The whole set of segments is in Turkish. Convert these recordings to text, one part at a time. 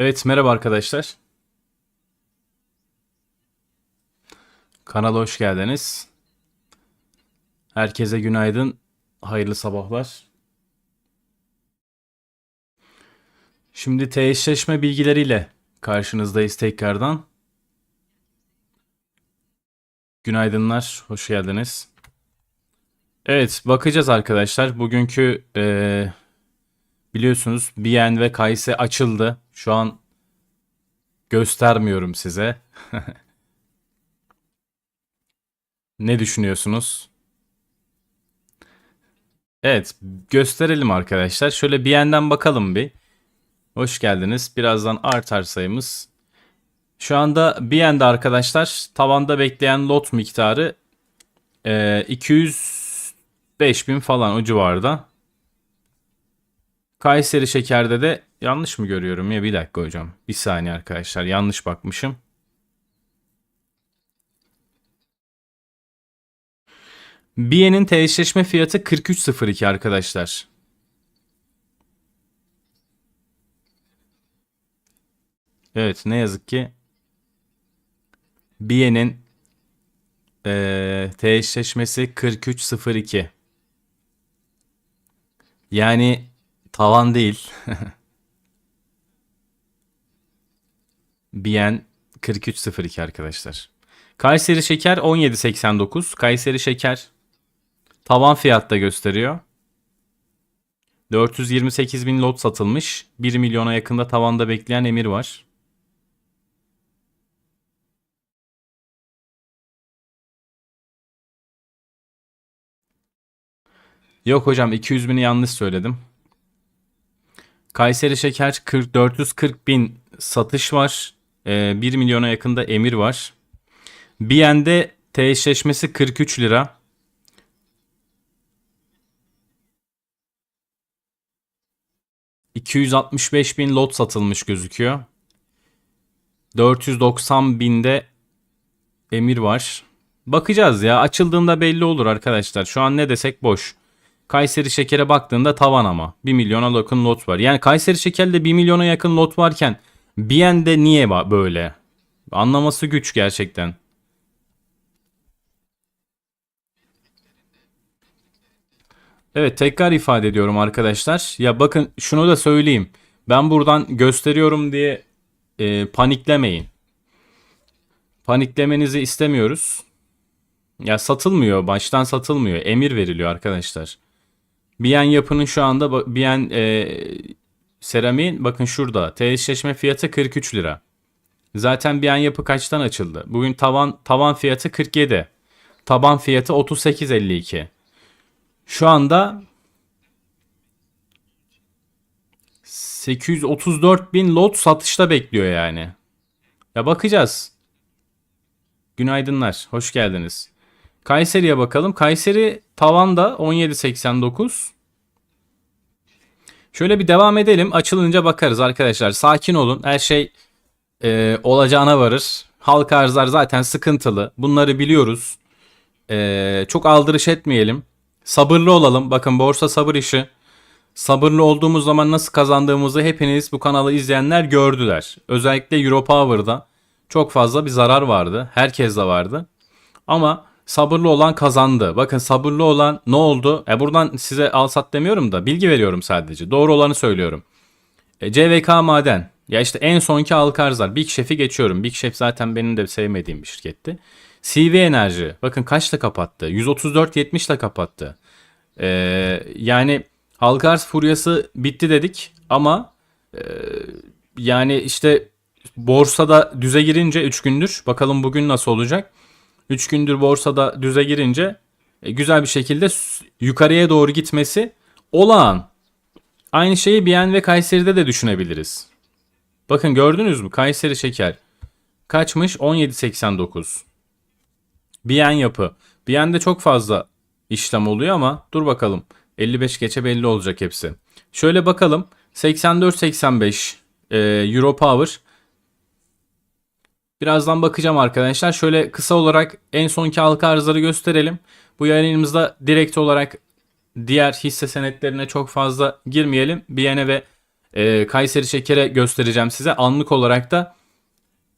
Evet merhaba arkadaşlar. Kanala hoş geldiniz. Herkese günaydın. Hayırlı sabahlar. Şimdi eşleşme bilgileriyle karşınızdayız tekrardan. Günaydınlar, hoş geldiniz. Evet, bakacağız arkadaşlar. Bugünkü eee, biliyorsunuz Bien ve Kayse açıldı. Şu an göstermiyorum size. Ne düşünüyorsunuz? Evet, gösterelim arkadaşlar. Şöyle Bien'den bakalım bir. Hoş geldiniz. Birazdan artar sayımız. Şu anda Bien'de arkadaşlar tavanda bekleyen lot miktarı eee 205 bin falan o civarda. Kayseri Şeker'de de yanlış mı görüyorum ya bir dakika hocam. Bir saniye arkadaşlar yanlış bakmışım. Biye'nin eşleşme fiyatı 43.02 arkadaşlar. Evet ne yazık ki Biye'nin eee eşleşmesi 43.02. Yani tavan değil. Bien 43.02 arkadaşlar. Kayseri Şeker 17.89. Kayseri Şeker tavan fiyatta gösteriyor. 428 bin lot satılmış. 1 milyona yakında tavanda bekleyen emir var. Yok hocam 200 bini yanlış söyledim. Kayseri Şeker 40, 440 bin satış var. Ee, 1 milyona yakında emir var. Biyen'de eşleşmesi 43 lira. ...265 bin lot satılmış gözüküyor. 490 binde emir var. Bakacağız ya açıldığında belli olur arkadaşlar. Şu an ne desek boş. Kayseri Şeker'e baktığında tavan ama. 1 milyona yakın lot var. Yani Kayseri Şeker'de 1 milyona yakın lot varken Biyen'de niye böyle? Anlaması güç gerçekten. Evet tekrar ifade ediyorum arkadaşlar. Ya bakın şunu da söyleyeyim. Ben buradan gösteriyorum diye e, paniklemeyin. Paniklemenizi istemiyoruz. Ya satılmıyor, baştan satılmıyor. Emir veriliyor arkadaşlar. Biyen yapının şu anda Biyen e, seramiğin bakın şurada eşleşme fiyatı 43 lira. Zaten Biyen yapı kaçtan açıldı? Bugün tavan tavan fiyatı 47. Taban fiyatı 38.52. Şu anda 834 bin lot satışta bekliyor yani. Ya bakacağız. Günaydınlar. Hoş geldiniz. Kayseri'ye bakalım. Kayseri tavanda 17.89. Şöyle bir devam edelim. Açılınca bakarız arkadaşlar. Sakin olun. Her şey e, olacağına varır. Halka arzlar zaten sıkıntılı. Bunları biliyoruz. E, çok aldırış etmeyelim. Sabırlı olalım. Bakın borsa sabır işi. Sabırlı olduğumuz zaman nasıl kazandığımızı hepiniz bu kanalı izleyenler gördüler. Özellikle Europower'da çok fazla bir zarar vardı. Herkes de vardı. Ama sabırlı olan kazandı. Bakın sabırlı olan ne oldu? E buradan size al sat demiyorum da bilgi veriyorum sadece. Doğru olanı söylüyorum. E, CVK Maden. Ya işte en sonki Alkarzlar. Big Chef'i geçiyorum. Big Chef zaten benim de sevmediğim bir şirketti. CV Enerji. Bakın kaçla kapattı? 134.70 ile kapattı. Ee, yani halka arz furyası bitti dedik ama e, yani işte borsada düze girince 3 gündür bakalım bugün nasıl olacak. 3 gündür borsada düze girince e, güzel bir şekilde yukarıya doğru gitmesi olağan. Aynı şeyi Biyen ve Kayseri'de de düşünebiliriz. Bakın gördünüz mü? Kayseri şeker kaçmış? 17.89. Biyen yapı. Biyen'de çok fazla işlem oluyor ama dur bakalım. 55 geçe belli olacak hepsi. Şöyle bakalım. 84-85 e, Euro Power. Birazdan bakacağım arkadaşlar. Şöyle kısa olarak en sonki halka arzları gösterelim. Bu yayınımızda direkt olarak diğer hisse senetlerine çok fazla girmeyelim. Biyen'e ve e, Kayseri Şeker'e göstereceğim size. Anlık olarak da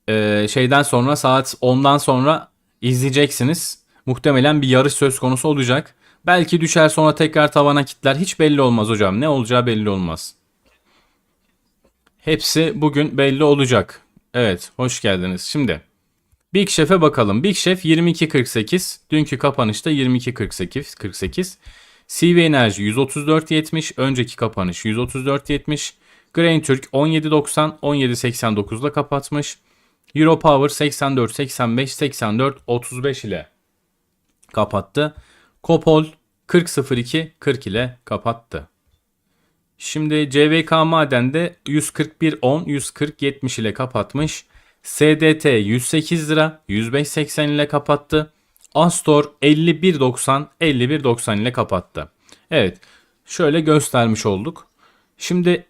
e, şeyden sonra saat 10'dan sonra izleyeceksiniz. Muhtemelen bir yarış söz konusu olacak. Belki düşer sonra tekrar tavana kitler. Hiç belli olmaz hocam. Ne olacağı belli olmaz. Hepsi bugün belli olacak. Evet, hoş geldiniz. Şimdi Big Chef'e bakalım. Big Chef 22.48. Dünkü kapanışta 22.48. 48. CV Enerji 134.70. Önceki kapanış 134.70. Grain Türk 17.90. 17.89'da kapatmış. Euro Power 84.85. 84.35 ile kapattı. Kopol 40.02. 40 ile kapattı. Şimdi CVK Maden'de 141.10, 140.70 ile kapatmış. SDT 108 lira, 105.80 ile kapattı. Astor 51.90, 51.90 ile kapattı. Evet, şöyle göstermiş olduk. Şimdi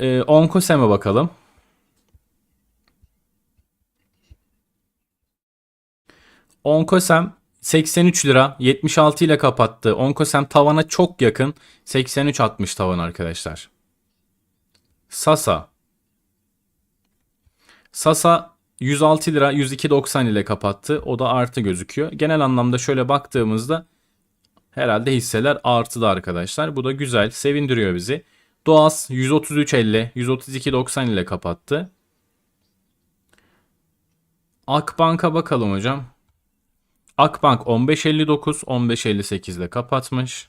e, Onkosem'e bakalım. Onkosem 83 lira 76 ile kapattı. Onkosem tavana çok yakın. 83.60 tavan arkadaşlar. Sasa. Sasa 106 lira 102.90 ile kapattı. O da artı gözüküyor. Genel anlamda şöyle baktığımızda herhalde hisseler artıda arkadaşlar. Bu da güzel. Sevindiriyor bizi. Doğas 133.50 132.90 ile kapattı. Akbank'a bakalım hocam. Akbank 15.59 15.58 ile kapatmış.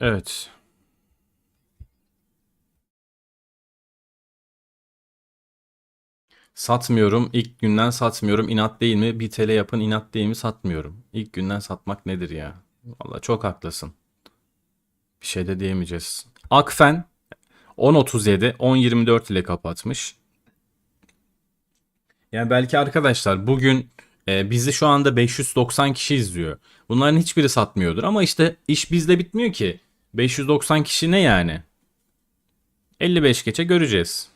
Evet. Satmıyorum. İlk günden satmıyorum. İnat değil mi? 1 TL yapın inat değil mi? Satmıyorum. İlk günden satmak nedir ya? Vallahi çok haklısın. Bir şey de diyemeyeceğiz. Akfen 10.37 10.24 ile kapatmış. Yani belki arkadaşlar bugün e, bizi şu anda 590 kişi izliyor. Bunların hiçbiri satmıyordur ama işte iş bizde bitmiyor ki. 590 kişi ne yani? 55 geçe göreceğiz.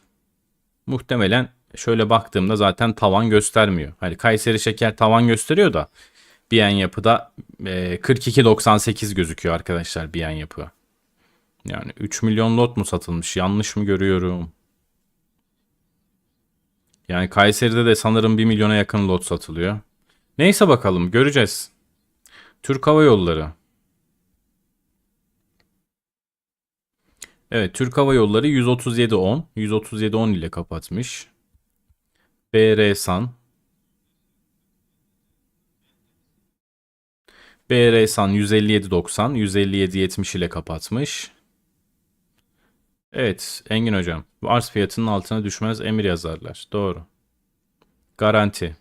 Muhtemelen şöyle baktığımda zaten tavan göstermiyor. Hani Kayseri Şeker tavan gösteriyor da Biyen yapıda e, 42.98 gözüküyor arkadaşlar Biyen yapı. Yani 3 milyon lot mu satılmış? Yanlış mı görüyorum? Yani Kayseri'de de sanırım 1 milyona yakın lot satılıyor. Neyse bakalım göreceğiz. Türk Hava Yolları. Evet Türk Hava Yolları 137.10 137.10 ile kapatmış. BR San BR San 157.90 157.70 ile kapatmış. Evet Engin hocam. Arz fiyatının altına düşmez emir yazarlar. Doğru. Garanti.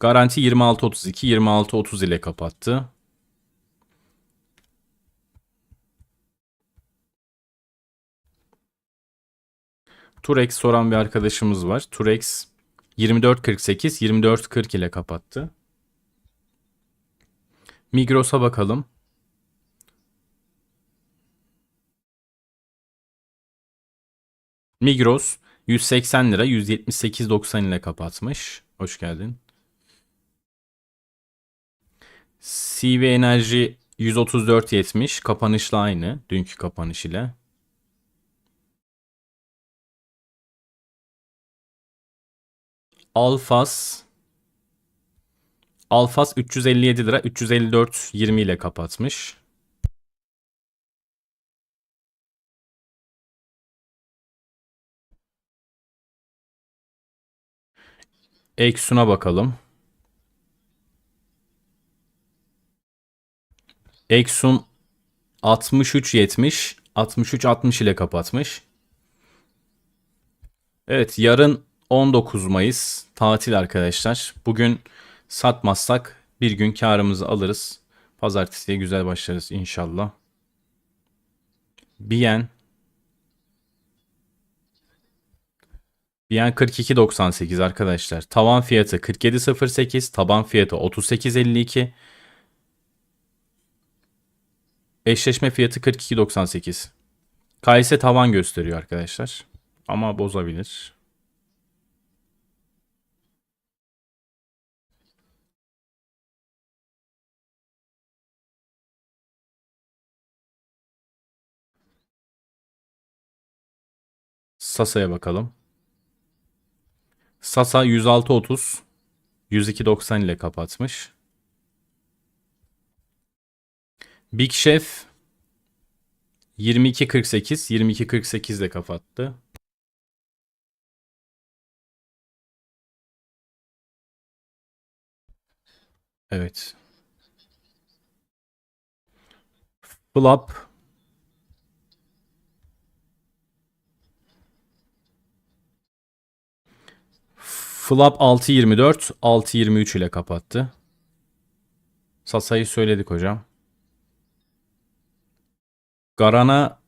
Garanti 26.32 26.30 ile kapattı. Turex soran bir arkadaşımız var. Turex 24.48 24.40 ile kapattı. Migros'a bakalım. Migros 180 lira 178.90 ile kapatmış. Hoş geldin. CV Enerji 134.70 kapanışla aynı dünkü kapanış ile. Alfas Alfas 357 lira 354.20 ile kapatmış. Eksun'a bakalım. Exxon 63.70 63.60 ile kapatmış. Evet yarın 19 Mayıs tatil arkadaşlar. Bugün satmazsak bir gün karımızı alırız. Pazartesiye güzel başlarız inşallah. Bien Diyen 42.98 arkadaşlar. Tavan fiyatı 47.08, taban fiyatı 38.52. Eşleşme fiyatı 42.98. KS tavan gösteriyor arkadaşlar. Ama bozabilir. Sasa'ya bakalım. Sasa 106.30 102.90 ile kapatmış. Big Chef 22.48 22.48 ile kapattı. Evet. Flop Flop 6.24 6.23 ile kapattı. Sasa'yı söyledik hocam. Garana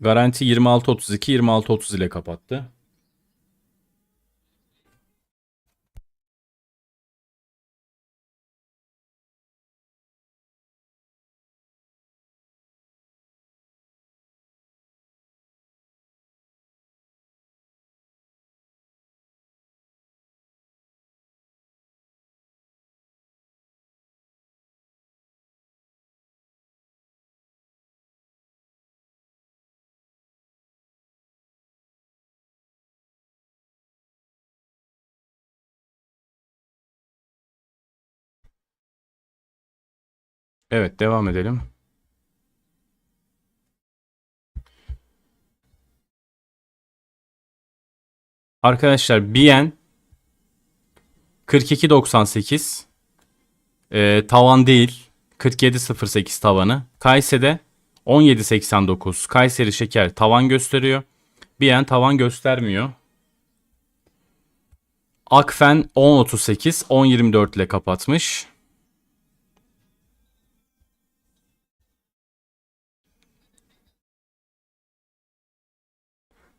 garanti 26.32 26.30 ile kapattı. Evet devam edelim. Arkadaşlar BN 42.98 ee, tavan değil 47.08 tavanı. Kayseri'de 17.89 Kayseri şeker tavan gösteriyor. BN tavan göstermiyor. Akfen 10.38 10.24 ile kapatmış.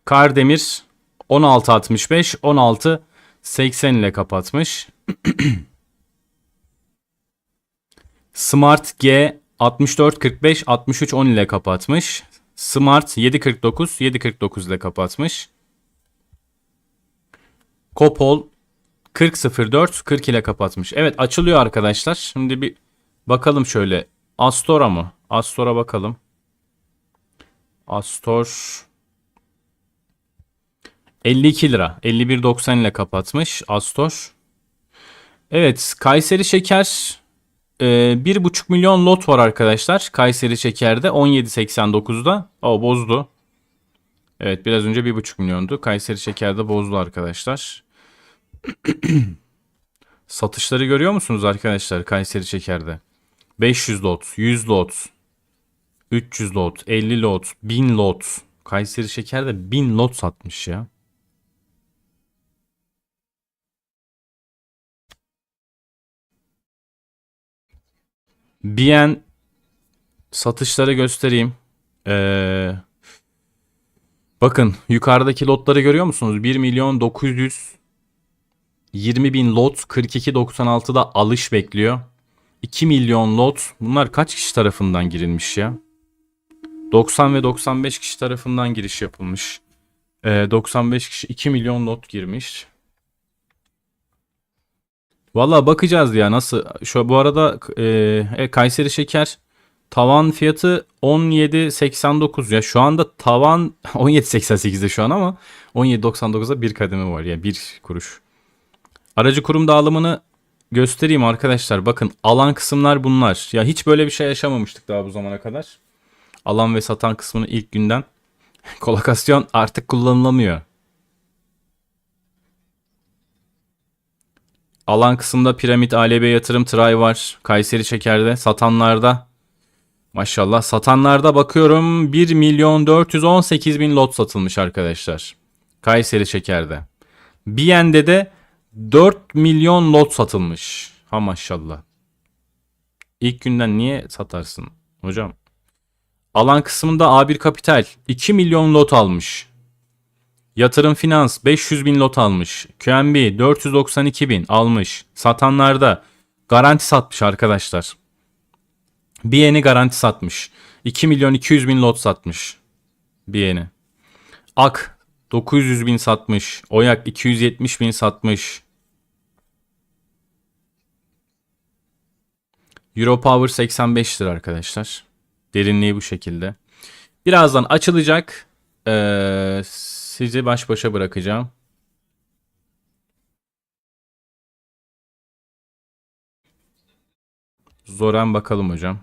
Kardemir 16.65 16.80 ile kapatmış. Smart G 64.45 63.10 ile kapatmış. Smart 7.49 7.49 ile kapatmış. Kopol 40.04 40 ile kapatmış. Evet açılıyor arkadaşlar. Şimdi bir bakalım şöyle. Astora mı? Astora bakalım. Astor 52 lira. 51.90 ile kapatmış Astor. Evet Kayseri Şeker e, 1.5 milyon lot var arkadaşlar. Kayseri Şeker'de 17.89'da. O bozdu. Evet biraz önce 1.5 milyondu. Kayseri Şeker'de bozdu arkadaşlar. Satışları görüyor musunuz arkadaşlar Kayseri Şeker'de? 500 lot, 100 lot, 300 lot, 50 lot, 1000 lot. Kayseri Şeker'de 1000 lot satmış ya. Bien satışları göstereyim. Ee, bakın yukarıdaki lotları görüyor musunuz? 1 milyon 900 20 bin lot 42.96'da alış bekliyor. 2 milyon lot bunlar kaç kişi tarafından girilmiş ya? 90 ve 95 kişi tarafından giriş yapılmış. Ee, 95 kişi 2 milyon lot girmiş. Valla bakacağız ya nasıl. Şu bu arada e, e, Kayseri Şeker tavan fiyatı 17.89 ya şu anda tavan 17.88'de şu an ama 17.99'da bir kademe var ya bir kuruş. Aracı kurum dağılımını göstereyim arkadaşlar. Bakın alan kısımlar bunlar. Ya hiç böyle bir şey yaşamamıştık daha bu zamana kadar. Alan ve satan kısmını ilk günden kolokasyon artık kullanılamıyor. Alan kısımda Piramit ALB yatırım tray var. Kayseri Şeker'de. Satanlarda maşallah satanlarda bakıyorum 1 milyon 418 bin lot satılmış arkadaşlar. Kayseri Şeker'de. Biyen'de de 4 milyon lot satılmış. Ha maşallah. İlk günden niye satarsın hocam? Alan kısmında A1 Kapital 2 milyon lot almış. Yatırım Finans 500 bin lot almış. QNB 492 bin almış. Satanlarda garanti satmış arkadaşlar. BN'i garanti satmış. 2 milyon 200 bin lot satmış. BN'i. AK 900 bin satmış. Oyak 270 bin satmış. Europower 85 lira arkadaşlar. Derinliği bu şekilde. Birazdan açılacak. Ee, Sizi baş başa bırakacağım. Zoran bakalım hocam.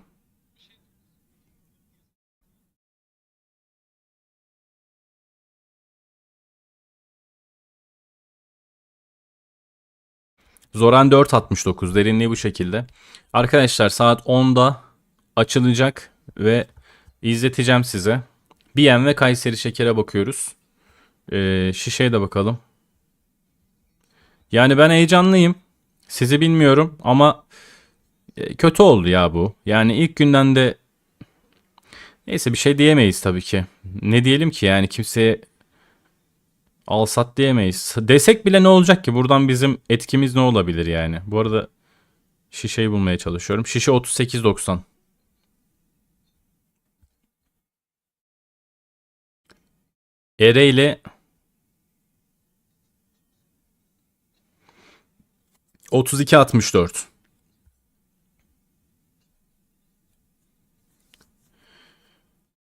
Zoran 4.69 derinliği bu şekilde. Arkadaşlar saat 10'da açılacak ve izleteceğim size. Biyen ve Kayseri Şeker'e bakıyoruz. Ee, şişeye de bakalım. Yani ben heyecanlıyım. Sizi bilmiyorum ama e, kötü oldu ya bu. Yani ilk günden de neyse bir şey diyemeyiz tabii ki. Ne diyelim ki yani kimseye al sat diyemeyiz. Desek bile ne olacak ki? Buradan bizim etkimiz ne olabilir yani? Bu arada şişeyi bulmaya çalışıyorum. Şişe 38.90. Ere ile 32.64.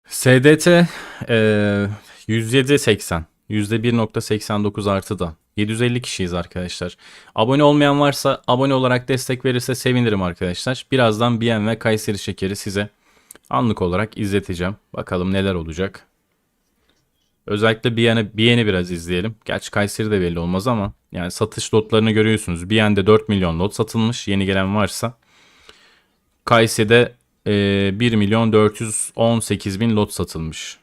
SDT eee 107.80. %1.89 artı da. 750 kişiyiz arkadaşlar. Abone olmayan varsa abone olarak destek verirse sevinirim arkadaşlar. Birazdan BM ve Kayseri Şekeri size anlık olarak izleteceğim. Bakalım neler olacak. Özellikle Biyen'i Biyen'i biraz izleyelim. Gerçi Kayseri de belli olmaz ama yani satış lotlarını görüyorsunuz. Biyen'de 4 milyon lot satılmış. Yeni gelen varsa. Kayseri'de e, 1 milyon 418 bin lot satılmış.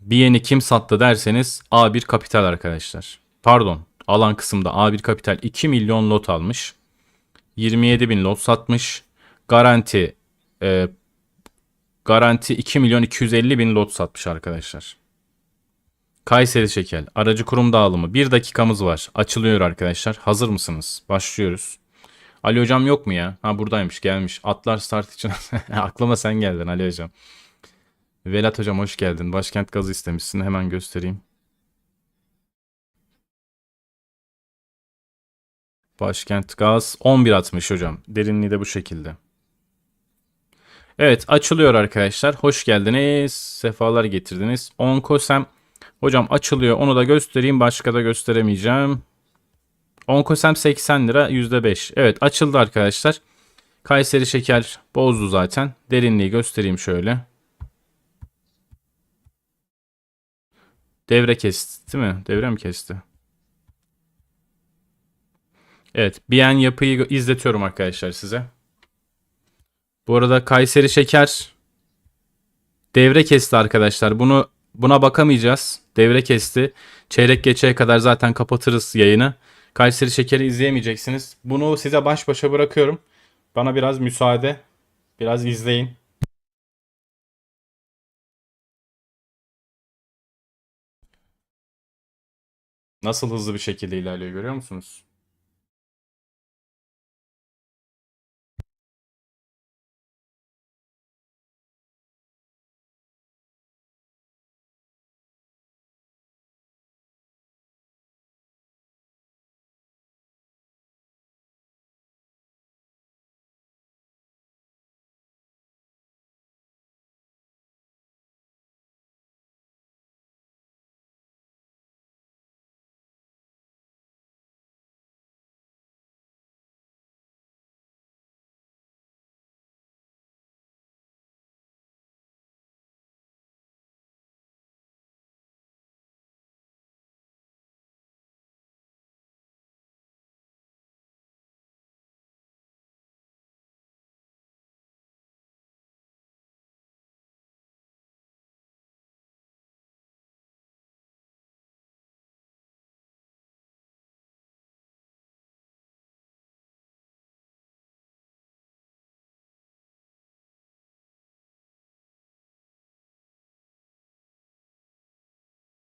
Biyen'i kim sattı derseniz A1 Kapital arkadaşlar. Pardon alan kısımda A1 Kapital 2 milyon lot almış. 27 bin lot satmış. Garanti e, garanti 2 milyon 250 bin lot satmış arkadaşlar. Kayseri Şekel. Aracı kurum dağılımı. Bir dakikamız var. Açılıyor arkadaşlar. Hazır mısınız? Başlıyoruz. Ali hocam yok mu ya? Ha buradaymış gelmiş. Atlar start için. Aklıma sen geldin Ali hocam. Velat hocam hoş geldin. Başkent gazı istemişsin. Hemen göstereyim. Başkent gaz 11.60 hocam. Derinliği de bu şekilde. Evet açılıyor arkadaşlar. Hoş geldiniz. Sefalar getirdiniz. Onkosem hocam açılıyor. Onu da göstereyim. Başka da gösteremeyeceğim. Onkosem 80 lira %5. Evet açıldı arkadaşlar. Kayseri şeker bozdu zaten. Derinliği göstereyim şöyle. Devre kesti değil mi? Devre mi kesti? Evet. Biyen yapıyı izletiyorum arkadaşlar size. Bu arada Kayseri Şeker devre kesti arkadaşlar. Bunu buna bakamayacağız. Devre kesti. Çeyrek geçeye kadar zaten kapatırız yayını. Kayseri Şeker'i izleyemeyeceksiniz. Bunu size baş başa bırakıyorum. Bana biraz müsaade. Biraz izleyin. Nasıl hızlı bir şekilde ilerliyor görüyor musunuz?